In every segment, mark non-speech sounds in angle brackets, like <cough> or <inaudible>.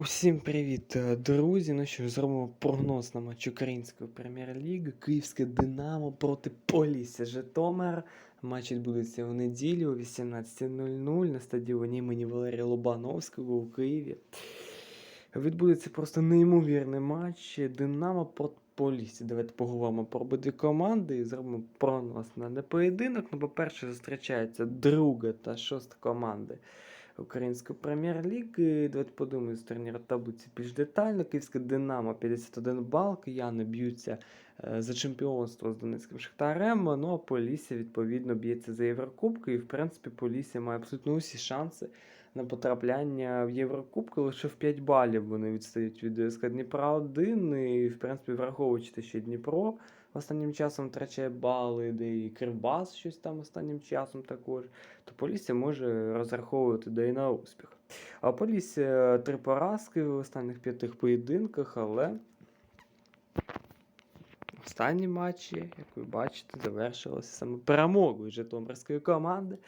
Усім привіт, е, друзі. Ну що зробимо прогноз на матч Української прем'єр-ліги. Київське Динамо проти Полісся Житомир. Матч відбудеться в неділю о 18.00 на стадіоні імені Валерія Лобановського у Києві. Відбудеться просто неймовірний матч. Динамо проти Полісся. Давайте поговоримо про обидві команди і зробимо прогноз на не поєдинок. Ну, по-перше, зустрічаються друга та шоста команди. Української прем'єр-ліги. Давайте подумаємо з турніру таблиці більш детально. Київське Динамо 51 бал. Кияни б'ються е, за чемпіонство з Донецьким Шахтарем. Ну а Полісся, відповідно, б'ється за Єврокубки. І, в принципі, Полісся має абсолютно усі шанси на потрапляння в Єврокубки. Лише в 5 балів вони відстають від СК Дніпра 1. І, в принципі, враховуючи те, що Дніпро останнім часом втрачає бали, де і Кривбас щось там останнім часом також то Полісся може розраховувати да і на успіх. А Полісся три поразки в останніх п'ятих поєдинках, але останні матчі, як ви бачите, завершилися саме перемогою Житомирської команди.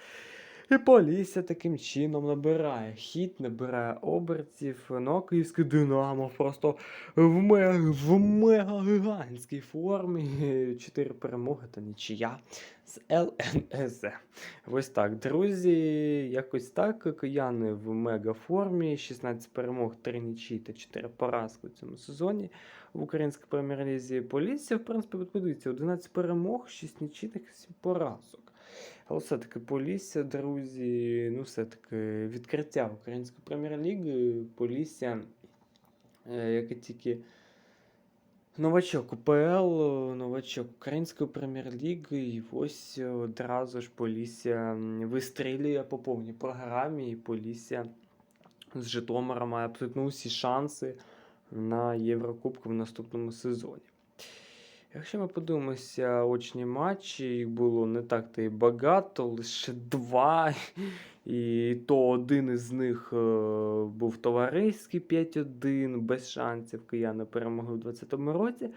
І Полісся таким чином набирає хід, набирає обертів. Ну, а київське Динамо просто в мега, в мега гігантській формі. Чотири перемоги та нічия з ЛНС. Ось так, друзі, якось так. Кияни в мега формі. 16 перемог, 3 нічі та 4 поразки у цьому сезоні в українській прем'єр-лізі. Полісся, в принципі, відбудеться 11 перемог, 6 нічі та 7 поразок. Але все-таки Полісся, друзі, ну все-таки відкриття української прем'єр-ліги. Полісся, е, яке тільки новачок УПЛ, новачок української прем'єр-ліги, і ось одразу ж Полісся вистрілює по повній програмі, і Полісся з Житомира має абсолютно усі шанси на Єврокубку в наступному сезоні. Якщо ми подивимося очні матчі, їх було не так то і багато, лише два. І то один із них е, був товариський 5-1, без шансів кияни перемогли в 2020 році.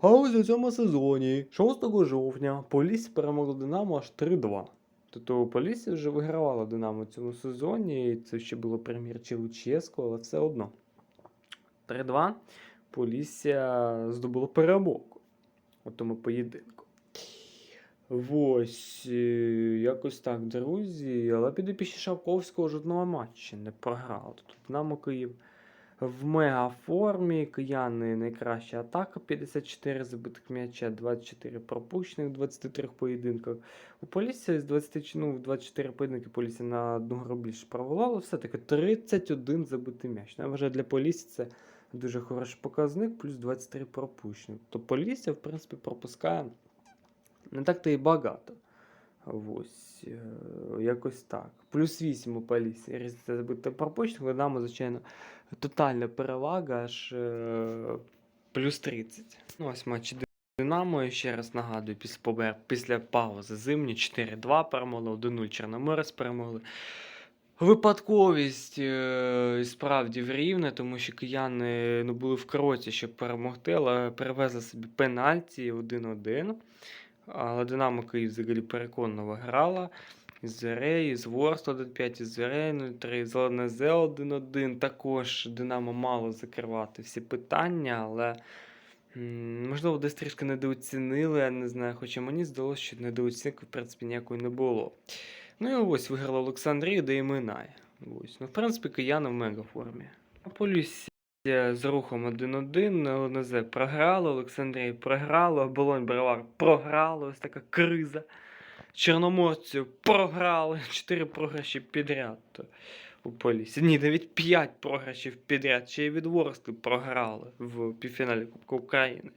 А ось у цьому сезоні, 6 жовтня, Полісся перемогла Динамо аж 3-2. Тобто Полісся вже вигравала Динамо в цьому сезоні, і це ще було прем'єр чи але все одно. 3-2 Полісся здобуло перемогу у тому поєдинку. Ось, е, якось так, друзі. Але підопічні Шавковського жодного матчі не програли. Тут Динамо Київ в мегаформі. Кияни найкраща атака 54 забитих м'яча, 24 пропущених в 23 поєдинках. У Полісся з 20, ну, в 24 поєдинки Полісся на одну гру більше провела, але все-таки 31 забитий м'яч. Ну, Я вважаю, для Полісся це дуже хороший показник, плюс 23 пропущених. То Полісся, в принципі, пропускає не так-то і багато. Ось, е, якось так. Плюс 8 у Полісся. Різниця забити пропущених, Динамо, звичайно, тотальна перевага, аж е, плюс 30. Ну, ось матч Динамо, я ще раз нагадую, після, після паузи зимні 4-2 перемогли, 1-0 Чорноморець перемогли. Випадковість е, справді в рівне, тому що кияни ну, були в кроці, щоб перемогти, але перевезли собі пенальті 1-1. Але Динамо Київ взагалі переконливо грала. Із Зерею, з Ворст 1-5, із Зерею 0-3, з ЛНЗ 1-1. Також Динамо мало закривати всі питання, але можливо десь трішки недооцінили, я не знаю. Хоча мені здалося, що недооцінки в принципі ніякої не було. Ну і ось виграла Олександрія, де і минає. Ось. Ну, в принципі, кияни в мегаформі. А Полісся з рухом 1-1, ЛНЗ програло, Олександрія програло, Оболонь Бровар програло, ось така криза. Чорноморцю програли, <laughs> 4 програші підряд у Полісі. Ні, навіть 5 програшів підряд, ще й від Ворскли програли в півфіналі Кубка України.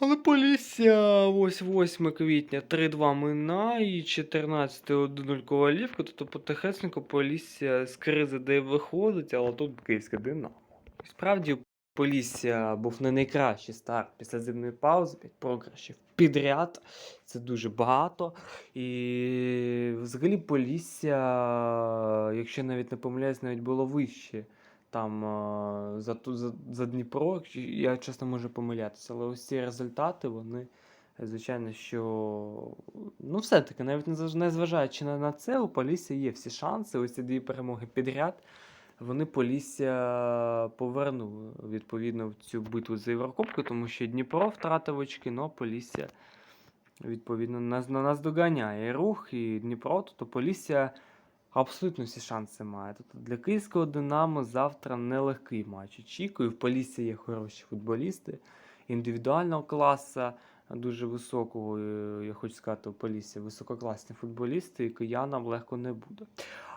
Але Полісся ось 8 квітня 3-2 мина і 14 1-0 Ковалівка. Тобто потихесенько Полісся з кризи де виходить, але тут київське Динамо. Справді, Полісся був не найкращий старт після зимної паузи, 5 програшів підряд. Це дуже багато. І взагалі Полісся, якщо навіть не помиляюсь, навіть було вище. Там за, за, за Дніпро, я чесно можу помилятися, але ось ці результати, вони, звичайно, що ну, все-таки, навіть не зваж- незважаючи на, на це, у Полісся є всі шанси. Ось ці дві перемоги підряд вони Полісся повернули відповідно в цю битву за Єврокубки, тому що Дніпро втратив очки, але Полісся відповідно нас, на нас доганяє. Рух, і Дніпро, тобто Полісся абсолютно всі шанси має. Тобто для київського Динамо завтра нелегкий матч. Очікую, в Полісся є хороші футболісти індивідуального класу, дуже високого, е, я хочу сказати, у Полісся висококласні футболісти, і киянам легко не буде.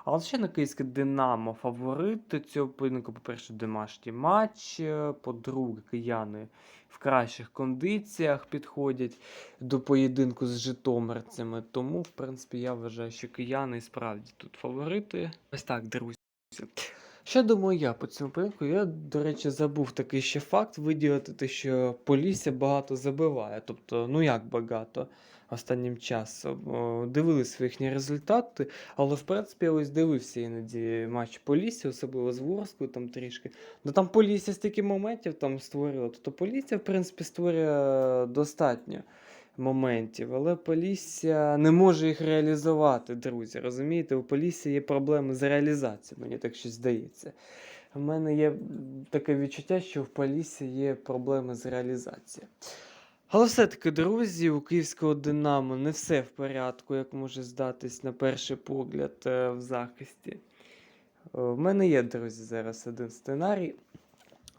Але ще на київське Динамо фаворити цього поєдинку, по-перше, домашній матч. е, По-друге, кияни в кращих кондиціях підходять до поєдинку з житомирцями. Тому, в принципі, я вважаю, що кияни справді тут фаворити. Ось так, друзі. Що думаю я по цьому поєдинку? Я, до речі, забув такий ще факт виділити, те, що Полісся багато забиває. Тобто, ну як багато останнім часом. Дивилися їхні результати, але в принципі я ось дивився іноді матч Полісся, особливо з Ворскою там трішки. Ну там Полісся стільки моментів там створило. Тобто Полісся, в принципі, створює достатньо моментів, але Полісся не може їх реалізувати, друзі. Розумієте, у Полісся є проблеми з реалізацією, мені так щось здається. У мене є таке відчуття, що в Полісся є проблеми з реалізацією. Але все-таки, друзі, у київського Динамо не все в порядку, як може здатись на перший погляд е, в захисті. Е, В мене є, друзі, зараз один сценарій.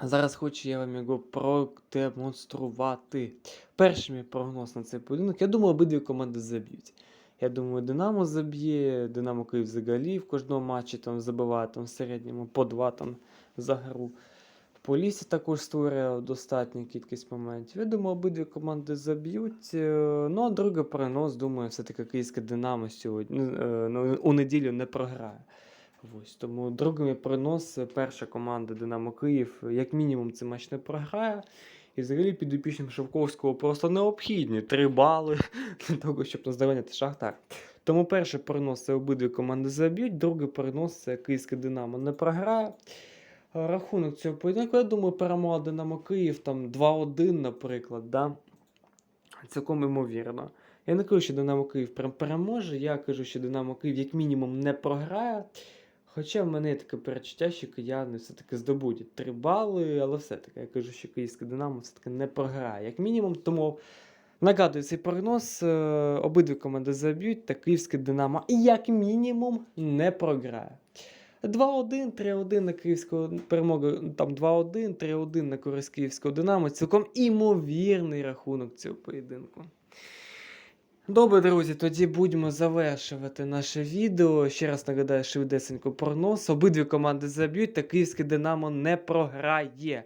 Зараз хочу я вам його продемонструвати. Перший мій прогноз на цей поєдинок. Я думаю, обидві команди заб'ють. Я думаю, Динамо заб'є, Динамо Київ взагалі в кожному матчі там забиває там, в середньому по два там, за гру. Полісі також створює достатню кількість моментів. Я думаю, обидві команди заб'ють. Е, Ну, а другий перенос, думаю, все-таки київське Динамо сьогодні е, ну, у неділю не програє. Ось, тому другий перенос е, перша команда Динамо Київ, е, як мінімум, цей матч не програє. І взагалі підопічним Шовковського просто необхідні три бали для того, щоб наздоганяти Шахтар. Тому перший перенос це обидві команди заб'ють, другий перенос це київське Динамо не програє. Е, Рахунок цього поєдинку, я думаю, перемога Динамо Київ там 2-1, наприклад. Да? Цілком ймовірно. Я не кажу, що Динамо Київ прям переможе. Я кажу, що Динамо Київ як мінімум не програє. Хоча в мене є таке перечуття, що кияни все-таки здобудуть 3 бали, але все-таки я кажу, що київське Динамо все-таки не програє. Як мінімум, тому нагадую цей прогноз. е, Обидві команди заб'ють, та київське Динамо як мінімум не програє. 2-1, 3-1 на київського перемога, там 2-1, 3-1 на користь київського Динамо. Цілком імовірний рахунок цього поєдинку. Добре, друзі, тоді будемо завершувати наше відео. Ще раз нагадаю, швидесенько прогноз. Обидві команди заб'ють, та київське Динамо не програє.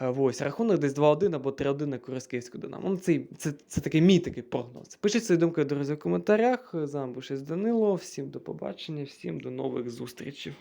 Е, Ось, рахунок десь 2-1 або 3-1 на користь київського Динамо. Ну, це, це, це такий мій такий прогноз. Пишіть свої думки, друзі, в коментарях. З вами був ще Данило. Всім до побачення, всім до нових зустрічей.